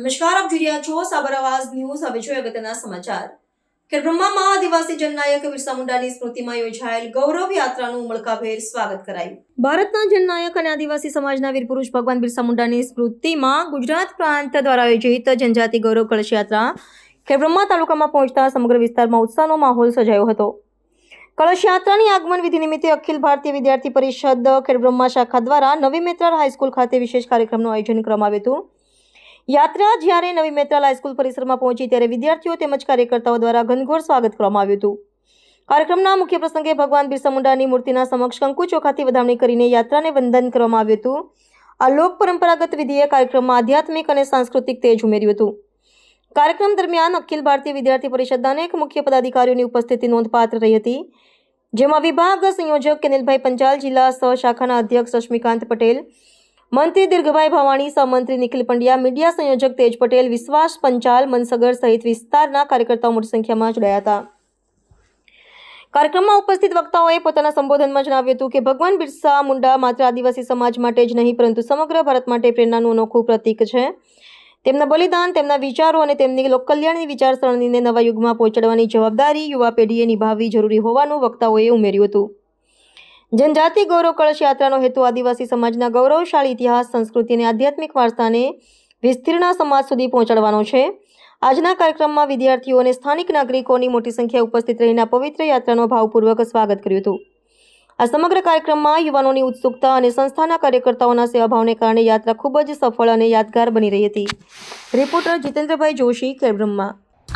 નમસ્કાર, આપ જોઈ રહ્યા છો સાબર ન્યૂઝ. હવે જોઈએ અગત્યના સમાચાર. ખેડબ્રહ્મામાં આદિવાસી જનનાયક બિરસા મુંડાની સ્મૃતિમાં યોજાયેલ ગૌરવ યાત્રાનું ઉમળકાભેર સ્વાગત કરાયું. ભારતના જનનાયક અને આદિવાસી સમાજના વીર પુરુષ ભગવાન બિરસા મુંડાની સ્મૃતિમાં ગુજરાત પ્રાંત દ્વારા આયોજિત જનજાતિ ગૌરવ કળશ યાત્રા ખેડબ્રહ્મા તાલુકામાં પહોંચતા સમગ્ર વિસ્તારમાં ઉત્સાહનો માહોલ સજાયો હતો. કળશ યાત્રાની આગમન વિધિ નિમિત્તે અખિલ ભારતીય વિદ્યાર્થી પરિષદ ખેડબ્રહ્મા શાખા દ્વારા નવી મેત્રાલ હાઈસ્કૂલ ખાતે વિશેષ કાર્યક્રમનું આયોજન કરવામાં આવ્યું હતું. યાત્રા જ્યારે નવી મેત્રાલ હાઈસ્કૂલ પરિસરમાં પહોંચી ત્યારે વિદ્યાર્થીઓ તેમજ કાર્યકર્તાઓ દ્વારા ઘનઘોર સ્વાગત કરવામાં આવ્યું હતું. કાર્યક્રમના મુખ્ય પ્રસંગે ભગવાન બિરસા મુંડાની મૂર્તિના સમક્ષ કંકુ ચોખાથી વધામણી કરીને યાત્રાને વંદન કરવામાં આવ્યું હતું. આ લોક પરંપરાગત વિધિએ કાર્યક્રમમાં આધ્યાત્મિક અને સાંસ્કૃતિક તેજ ઉમેર્યું હતું. કાર્યક્રમ દરમિયાન અખિલ ભારતીય વિદ્યાર્થી પરિષદના અનેક મુખ્ય પદાધિકારીઓની ઉપસ્થિતિ નોંધપાત્ર રહી હતી. જેમાં વિભાગ સંયોજક કેનિલભાઈ પંચાલ, જિલ્લા સહ શાખાના અધ્યક્ષ રશ્મિકાંત પટેલ મંત્રી દીર્ઘભાઈ ભવાણી, સહમંત્રી નિખિલ પંડ્યા, મીડિયા સંયોજક તેજ પટેલ, વિશ્વાસ પંચાલ, મનસગર સહિત વિસ્તારના કાર્યકર્તાઓ મોટી સંખ્યામાં જોડાયા હતા. કાર્યક્રમમાં ઉપસ્થિત વક્તાઓએ પોતાના સંબોધનમાં જણાવ્યું હતું કે, ભગવાન બિરસા મુંડા માત્ર આદિવાસી સમાજ માટે જ નહીં, પરંતુ સમગ્ર ભારત માટે પ્રેરણાનું અનોખું પ્રતીક છે. તેમના બલિદાન, તેમના વિચારો અને તેમની લોકકલ્યાણની વિચારસરણીને નવા યુગમાં પહોંચાડવાની જવાબદારી યુવા પેઢીએ નિભાવવી જરૂરી હોવાનું વક્તાઓએ ઉમેર્યું હતું. જનજાતિ ગૌરવ કળશ યાત્રાનો હેતુ આદિવાસી સમાજના ગૌરવશાળી ઇતિહાસ સંસ્કૃતિ અને આધ્યાત્મિક વારસાને વિસ્તીર્ણ સમાજ સુધી પહોંચાડવાનો છે. આજના કાર્યક્રમમાં વિદ્યાર્થીઓ અને સ્થાનિક નાગરિકોની મોટી સંખ્યા ઉપસ્થિત રહીને પવિત્ર યાત્રાનો ભાવપૂર્વક સ્વાગત કર્યું હતું. આ સમગ્ર કાર્યક્રમમાં યુવાનોની ઉત્સુકતા અને સંસ્થાના કાર્યકર્તાઓના સેવાભાવને કારણે યાત્રા ખૂબ જ સફળ અને યાદગાર બની રહી હતી. રિપોર્ટર જીતેન્દ્રભાઈ જોશી ખેડબ્રહ્મા